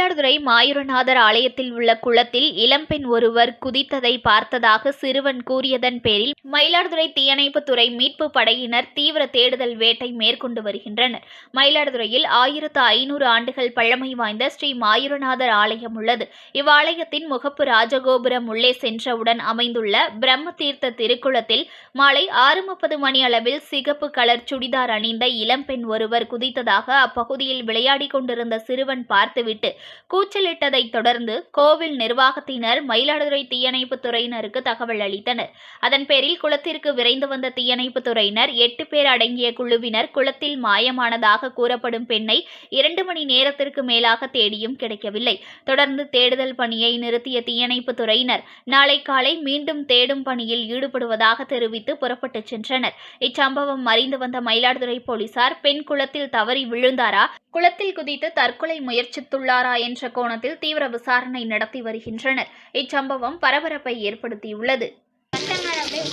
மயிலாடுதுறை மாயூரநாதர் ஆலயத்தில் உள்ள குளத்தில் இளம்பெண் ஒருவர் குதித்ததை பார்த்ததாக சிறுவன் கூறியதன் பேரில் மயிலாடுதுறை தீயணைப்புத்துறை மீட்பு படையினர் தீவிர தேடுதல் வேட்டை மேற்கொண்டு வருகின்றனர். மயிலாடுதுறையில் ஆயிரத்து ஐநூறு ஆண்டுகள் பழமை வாய்ந்த ஸ்ரீ மாயூரநாதர் ஆலயம் உள்ளது. இவ்வாலயத்தின் முகப்பு ராஜகோபுரம் உள்ளே சென்றவுடன் அமைந்துள்ள பிரம்ம தீர்த்த திருக்குளத்தில் மாலை ஆறு முப்பது மணி அளவில் சிகப்பு கலர் சுடிதார் அணிந்த இளம்பெண் ஒருவர் குதித்ததாக அப்பகுதியில் விளையாடிக் கொண்டிருந்த சிறுவன் பார்த்துவிட்டு கூச்சலிட்டதைத் தொடர்ந்து கோவில் நிர்வாகத்தினர் மயிலாடுதுறை தீயணைப்பு துறையினருக்கு தகவல் அளித்தனர். அதன் பேரில் குளத்திற்கு விரைந்து வந்த தீயணைப்பு துறையினர் எட்டு பேர் அடங்கிய குழுவினர் குளத்தில் மாயமானதாக கூறப்படும் பெண்ணை இரண்டு மணி நேரத்திற்கு மேலாக தேடியும் கிடைக்கவில்லை. தொடர்ந்து தேடுதல் பணியை நிறுத்திய தீயணைப்பு துறையினர் நாளை காலை மீண்டும் தேடும் பணியில் ஈடுபடுவதாக தெரிவித்து புறப்பட்டுச் சென்றனர். இச்சம்பவம் அறிந்து வந்த மயிலாடுதுறை போலீசார் பெண் குளத்தில் தவறி விழுந்தாரா? குளத்தில் குதித்து தற்கொலை முயற்சித்துள்ளாரா என்ற கோணத்தில் தீவிர விசாரணை நடத்தி வருகின்றனர் இச்சம்பவம் பரபரப்பை ஏற்படுத்தியுள்ளது அப்படியே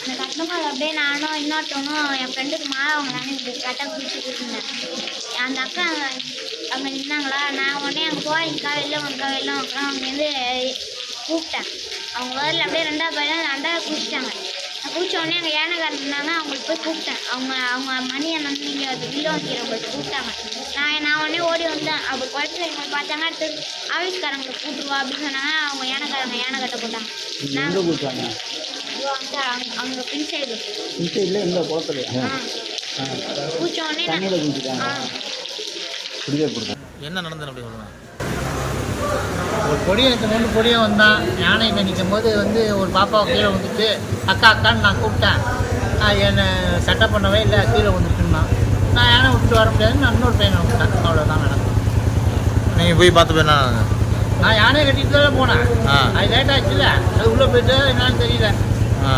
அந்த கட்டங்கால் அப்படியே நானும் இன்னொருத்தவனும் என் ஃப்ரெண்டுக்கு மாலை அவங்க இப்படி கரெக்டாக பிடிச்சிட்டு இருந்தேன் அந்த அக்கா அங்கே நின்னாங்களா நான் உடனே அங்கே போறீங்கக்கா வெளில வாங்கக்கா வெளில வாங்கக்கா வந்து கூப்பிட்டேன் அவங்க வரல அப்படியே ரெண்டாவது பையன் ரெண்டாவது குடிச்சிட்டாங்க உடனே அங்கே ஏனக்காரன் இருந்தாங்க அவங்களுக்கு போய் கூப்பிட்டேன். அவங்க அவங்க மணி அண்ணன் நீங்கள் அது வில்ல வைக்கிறவங்களுக்கு கூப்பிட்டாங்க. நான் நான் உடனே ஓடி வந்தேன். அப்போ குறைச்சி பார்த்தாங்க அடுத்து ஆஃபீஸ்காரங்களை கூப்பிட்டு வா அப்படின்னு சொன்னாங்க. அவங்க ஏனக்காரங்க ஏனை கட்ட போட்டாங்க. நான் எங்கே கூப்பிட்டாங்க? அங்க பின் சைடு. இந்த இல்லை இந்த குடிவே கொடுத்தாங்க என்ன நடந்தது அப்படி சொல்லுங்க. ஒரு பொடியை கொண்டு பொடியை வந்தான் யானை நிற்கும் போது வந்து ஒரு பாப்பாவை கீழே வந்துட்டு அக்கா அக்கான்னு நான் கூப்பிட்டேன். நான் என்னை செட்டப் பண்ணவே இல்லை கீழே வந்துட்டுன்னா நான் யானை விட்டு வர முடியாதுன்னு நான் இன்னொரு பையனை விட்டேன் அவ்வளோதான் நடக்கும். நீங்கள் போய் பார்த்து என்ன நான் யானையை கட்டிட்டு தான் போனேன். அது லேட் ஆச்சுல்ல அது உள்ளே போயிட்டு என்னன்னு தெரியல. ஆ.